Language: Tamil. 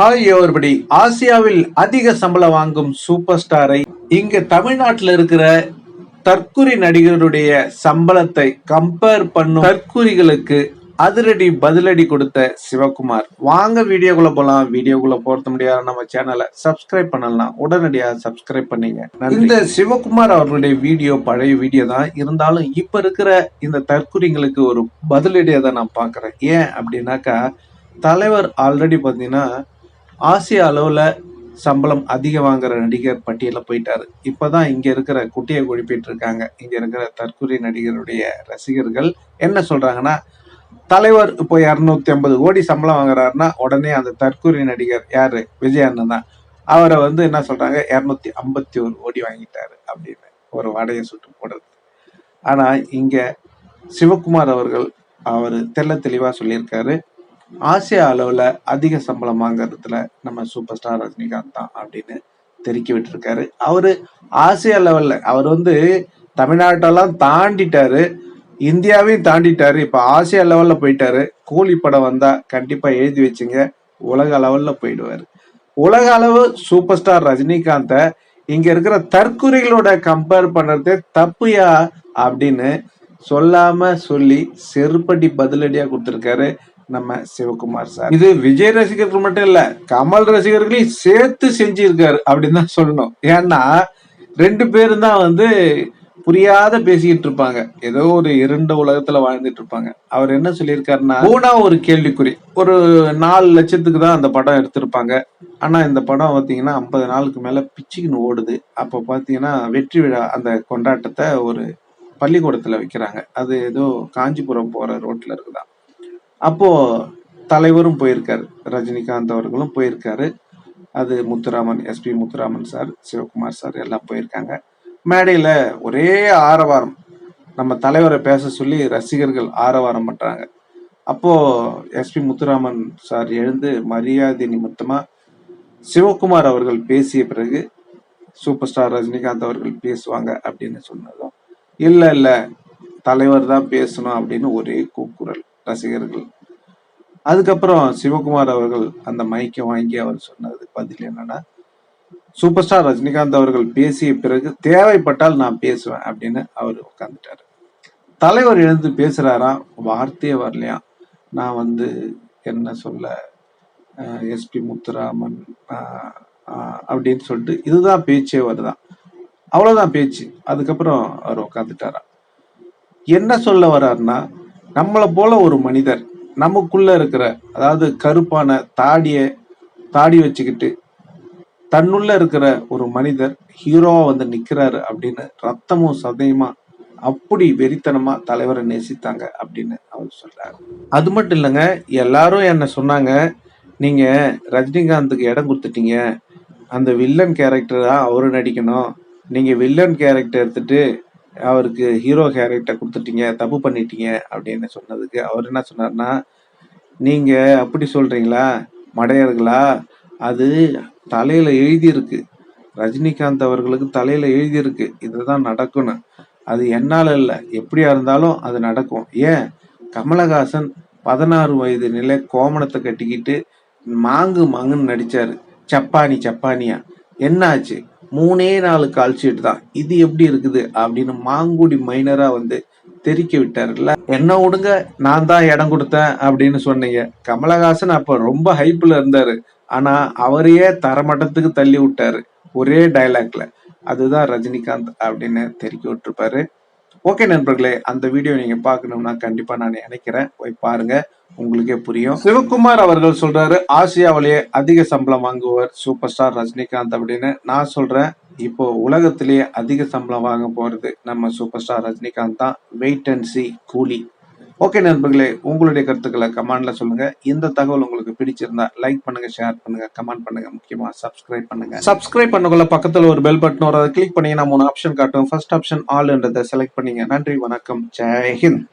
ஹாய் எவர்படி ஆசியாவில் அதிக சம்பளம் வாங்கும் சூப்பர் ஸ்டாரை இங்க தமிழ்நாட்டில் இருக்கிற தற்குறி நடிகருடைய சம்பளத்தை கம்பேர் பண்ணும் தற்குறிகளுக்கு அதிரடி பதிலடி கொடுத்த சிவகுமார். வாங்க வீடியோக்குள்ள போலாம். வீடியோக்குள்ள போறது முடியாத நம்ம சேனலை சப்ஸ்கிரைப் பண்ணலாம். உடனடியாக சப்ஸ்கிரைப் பண்ணீங்க. இந்த சிவகுமார் அவர்களுடைய வீடியோ பழைய வீடியோ தான். இருந்தாலும் இப்ப இருக்கிற இந்த தற்குறிங்களுக்கு ஒரு பதிலடியை தான் நான் பாக்குறேன் ஏன் அப்படின்னாக்கா தலைவர் ஆல்ரெடி பார்த்தீங்கன்னா ஆசிய அளவில் சம்பளம் அதிகம் வாங்குற நடிகர் பட்டியலில் போயிட்டாரு. இப்போதான் இங்கே இருக்கிற குட்டியை குழப்பிட்டு இருக்காங்க இங்கே இருக்கிற தற்கொலை நடிகருடைய ரசிகர்கள் என்ன சொல்றாங்கன்னா தலைவர் இப்போ இரநூத்தி ஐம்பது கோடி சம்பளம் வாங்குறாருன்னா உடனே அந்த தற்கொலை நடிகர் யாரு? விஜய் அண்ணன் தான். அவரை வந்து என்ன சொல்றாங்க? இரநூத்தி ஐம்பத்தி ஒரு கோடி வாங்கிட்டாரு அப்படின்னு ஒரு வடையை சுட்டு போடுறது. ஆனால் இங்கே சிவகுமார் அவர்கள் அவர் தெல்ல தெளிவாக சொல்லியிருக்காரு. ஆசியா அளவுல அதிக சம்பளம் வாங்குறதுல நம்ம சூப்பர் ஸ்டார் ரஜினிகாந்த் தான் அப்படின்னு தெருக்கி விட்டுருக்காரு. அவரு ஆசியா லெவல்ல அவர் வந்து தமிழ்நாட்டெல்லாம் தாண்டிட்டாரு. இந்தியாவையும் தாண்டிட்டாரு. இப்ப ஆசியா லெவல்ல போயிட்டாரு. கூலி படம் வந்தா கண்டிப்பா எழுதி வச்சுங்க. உலக அளவில் போயிடுவாரு. உலக அளவு சூப்பர் ஸ்டார் ரஜினிகாந்த இங்க இருக்கிற தற்குறிகளோட கம்பேர் பண்ணுறதே தப்புயா அப்படின்னு சொல்லாம சொல்லி செருப்படி பதிலடியா கொடுத்துருக்காரு. நம்ம சிவகுமார் சார். இது விஜய் ரசிகர்கள் மட்டும் இல்ல கமல் ரசிகர்களையும் சேர்த்து செஞ்சிருக்காரு அப்படின்னு தான் சொல்லணும். ஏன்னா ரெண்டு பேரும் தான் வந்து புரியாத பேசிக்கிட்டு இருப்பாங்க. ஏதோ ஒரு இருண்ட உலகத்துல வாழ்ந்துட்டு இருப்பாங்க. அவர் என்ன சொல்லியிருக்காருன்னா பூனா ஒரு கேள்விக்குறி. ஒரு நாலு லட்சத்துக்கு தான் அந்த படம் எடுத்திருப்பாங்க. ஆனா இந்த படம் பார்த்தீங்கன்னா ஐம்பது நாளுக்கு மேல பிச்சுக்குன்னு ஓடுது. அப்போ பார்த்தீங்கன்னா வெற்றி விழா அந்த கொண்டாட்டத்தை ஒரு பள்ளிக்கூடத்துல வைக்கிறாங்க. அது ஏதோ காஞ்சிபுரம் போற ரோட்ல இருக்குதான். அப்போ தலைவரும் போயிருக்காரு. ரஜினிகாந்த் அவர்களும் போயிருக்காரு. அது Muthuraman SP Muthuraman sir Sivakumar sir எல்லாம் போயிருக்காங்க. மேடையில ஒரே ஆரவாரம். நம்ம தலைவரை பேச சொல்லி ரசிகர்கள் ஆரவாரம் பண்றாங்க. அப்போ எஸ்பி முத்துராமன் சார் எழுந்து மரியாதை நிமித்தமா சிவகுமார் அவர்கள் பேசிய பிறகு சூப்பர் ஸ்டார் ரஜினிகாந்த் அவர்கள் பேசுவாங்க அப்படின்னு சொன்னதும் இல்ல இல்ல தலைவர் தான் பேசணும் அப்படின்னு ஒரே கூக்குரல். ரசிகர்கள். அதுக்கப்புறம் சிவகுமார் அவர்கள் அந்த மைக்கை வாங்கி அவர் சொன்னது பதில் என்னன்னா சூப்பர் ஸ்டார் ரஜினிகாந்த் அவர்கள் பேசிய பிறகு தேவைப்பட்டால் நான் பேசுவேன் அப்படின்னு அவர் உட்காந்துட்டாரு தலைவர் எழுந்து பேசுறாராம் வார்த்தையே வரலையாம் நான் வந்து என்ன சொல்ல எஸ்பி முத்துராமன் அப்படின்னு சொல்லிட்டு இதுதான் பேச்சே வருதான் அவ்வளவுதான் பேச்சு. அதுக்கப்புறம் அவர் உட்காந்துட்டாரா என்ன சொல்ல வர்றாருன்னா நம்மளை போல ஒரு மனிதர் நமக்குள்ள இருக்கிற அதாவது கருப்பான தாடிய தாடி வச்சுக்கிட்டு தன்னுள்ள இருக்கிற ஒரு மனிதர் ஹீரோவா வந்து நிக்கிறாரு அப்படின்னு ரத்தமும் சதயமா அப்படி வெறித்தனமா தலைவரை நேசித்தாங்க அப்படின்னு அவர் சொல்றாரு. அது மட்டும் இல்லைங்க எல்லாரும் என்ன சொன்னாங்க நீங்க ரஜினிகாந்துக்கு இடம் கொடுத்துட்டீங்க. அந்த வில்லன் கேரக்டர் தான் அவரு நடிக்கணும். நீங்க வில்லன் கேரக்டர் எடுத்துட்டு அவருக்கு ஹீரோ கேரக்டர் கொடுத்துட்டீங்க தப்பு பண்ணிட்டீங்க அப்படின்னு சொன்னதுக்கு அவர் என்ன சொன்னார்னா நீங்கள் அப்படி சொல்கிறீங்களா மடையர்களா? அது தலையில் எழுதியிருக்கு. ரஜினிகாந்த் அவர்களுக்கு தலையில் எழுதியிருக்கு. இதுதான் நடக்கணும். அது என்னால் இல்லை. எப்படியா இருந்தாலும் அது நடக்கும். ஏன்? கமலஹாசன் பதினாறு வயது நிலை கோமணத்தை கட்டிக்கிட்டு மாங்கு மாங்குன்னு நடித்தார் சப்பானி சப்பானியா? என்னாச்சு? மூணே நாலு கால் ஷீட் தான். இது எப்படி இருக்குது? அப்படின்னு மாங்குடி மைனரா வந்து தெரிக்க விட்டார்ல என்ன விடுங்க நான் தான் இடம் கொடுத்தேன் அப்படின்னு சொன்னீங்க. கமலஹாசன் அப்ப ரொம்ப ஹைப்ல இருந்தாரு. ஆனா அவரையே தரமட்டத்துக்கு தள்ளி விட்டாரு. ஒரே டைலாக்ல அதுதான் ரஜினிகாந்த் அப்படின்னு தெரிக்க விட்டுருப்பாரு. ஓகே நண்பர்களே அந்த வீடியோ நீங்க பார்க்கணும்னா கண்டிப்பா நான் நினைக்கிறேன். போய் பாருங்க உங்களுக்கே புரியும். சிவகுமார் அவர்கள் சொல்றாரு ஆசியாவிலேயே அதிக சம்பளம் வாங்குவார் சூப்பர் ஸ்டார் ரஜினிகாந்த் அப்படின்னு. நான் சொல்றேன் இப்போ உலகத்திலேயே அதிக சம்பளம் வாங்க போறது நம்ம சூப்பர் ஸ்டார் ரஜினிகாந்த் தான். Wait and see Coolie. Okay நண்பர்களே உங்களுடைய கருத்துக்களை கமெண்ட்ல சொல்லுங்க. இந்த தகவல் உங்களுக்கு பிடிச்சிருந்தா லைக் பண்ணுங்க ஷேர் பண்ணுங்க கமெண்ட் பண்ணுங்க. முக்கியமா சப்ஸ்கிரைப் பண்ணுங்க. சப்ஸ்கிரைப் பண்ணக்குள்ள பக்கத்துல ஒரு பெல் பட்டன் வரும் அதை கிளிக் பண்ணீங்கன்னா மூணு ஆப்ஷன் காட்டும். ஃபர்ஸ்ட் ஆப்ஷன் ஆல்ன்றதை செலக்ட் பண்ணீங்க. நன்றி வணக்கம். ஜெய் ஹிந்த்.